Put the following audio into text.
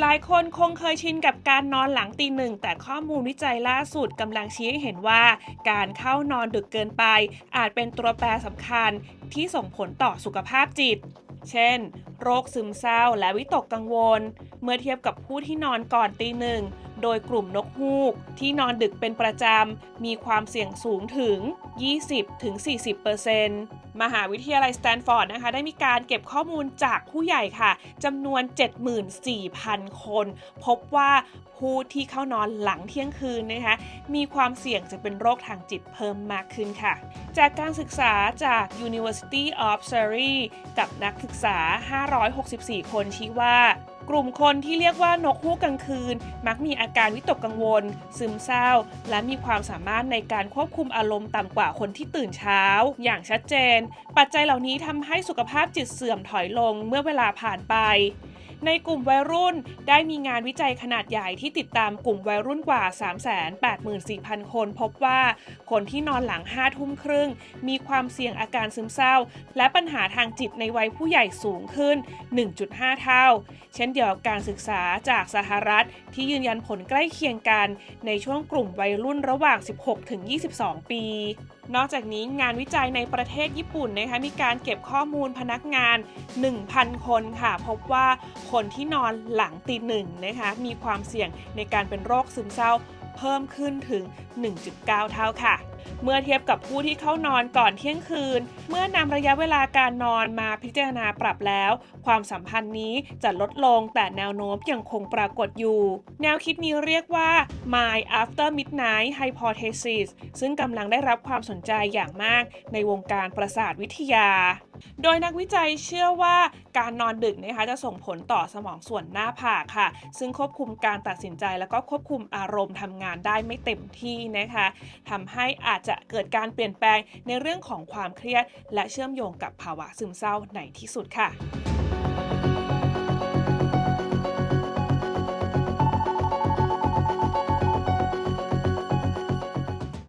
หลายคนคงเคยชินกับการนอนหลังตีหนึ่ง แต่ข้อมูลวิจัยล่าสุดกำลังชี้ให้เห็นว่า การเข้านอนดึกเกินไป อาจเป็นตัวแปรสำคัญที่ส่งผลต่อสุขภาพจิต เช่น โรคซึมเศร้าและวิตกกังวล เมื่อเทียบกับผู้ที่นอนก่อนตีหนึ่ง โดยกลุ่มนกฮูก ที่นอนดึกเป็นประจำ มีความเสี่ยงสูงถึง 20-40%มหาวิทยาลัยสแตนฟอร์ดนะคะ ได้มีการเก็บข้อมูลจากผู้ใหญ่ค่ะจำนวน 74,000 คน พบว่าผู้ที่เข้านอนหลังเที่ยงคืนนะคะ มีความเสี่ยงจะเป็นโรคทางจิตเพิ่มมากขึ้นค่ะ จากการศึกษาจาก University of Surrey กับนักศึกษา 564 คนชี้ว่า ลุ่มคนที่เรียกว่านกฮูกกลางคืน มักมีอาการวิตกกังวล ซึมเศร้า และมีความสามารถในการควบคุมอารมณ์ต่ำกว่าคนที่ตื่นเช้า อย่างชัดเจน ปัจจัยเหล่านี้ทำให้สุขภาพจิตเสื่อมถอยลงเมื่อเวลาผ่านไป ในกลุ่มวัยรุ่นได้มีงานวิจัยขนาดใหญ่ที่ติดตามกลุ่มวัยรุ่นกว่า 384,000 คน พบว่าคนที่นอนหลัง 5 ทุ่มครึ่ง มีความเสี่ยงอาการซึมเศร้า และปัญหาทางจิตในวัยผู้ใหญ่สูงขึ้น 1.5 เท่า เช่นเดียวกับการศึกษาจากสหรัฐที่ยืนยันผลใกล้เคียงกัน ในช่วงกลุ่มวัยรุ่นระหว่าง 16-22 ปีนอกจากนี้งานวิจัยในประเทศญี่ปุ่นนะคะมีการเก็บข้อมูลพนักงาน 1,000 คนค่ะ พบว่าคนที่นอนหลังตีหนึ่งนะคะมีความเสี่ยงในการเป็นโรคซึมเศร้าเพิ่มขึ้นถึง 1.9 เท่าค่ะ เมื่อเทียบกับผู้ที่เข้านอนก่อนเที่ยงคืน เมื่อนำระยะเวลาการนอนมาพิจารณาปรับแล้ว ความสัมพันธ์นี้จะลดลงแต่แนวโน้มยังคงปรากฏอยู่ แนวคิดนี้เรียกว่า My After Midnight Hypothesis ซึ่งกำลังได้รับความสนใจอย่างมากในวงการประสาทวิทยา โดยนักวิจัยเชื่อว่าการนอนดึกนะคะจะส่งผลต่อสมองส่วนหน้าผากค่ะ ซึ่งควบคุมการตัดสินใจแล้วก็ควบคุมอารมณ์ทำงานได้ไม่เต็มที่นะคะทำให้อาอาจจะเกิดการเปลี่ยนแปลงในเรื่องของความเครียด และเชื่อมโยงกับภาวะซึมเศร้าในที่สุดค่ะ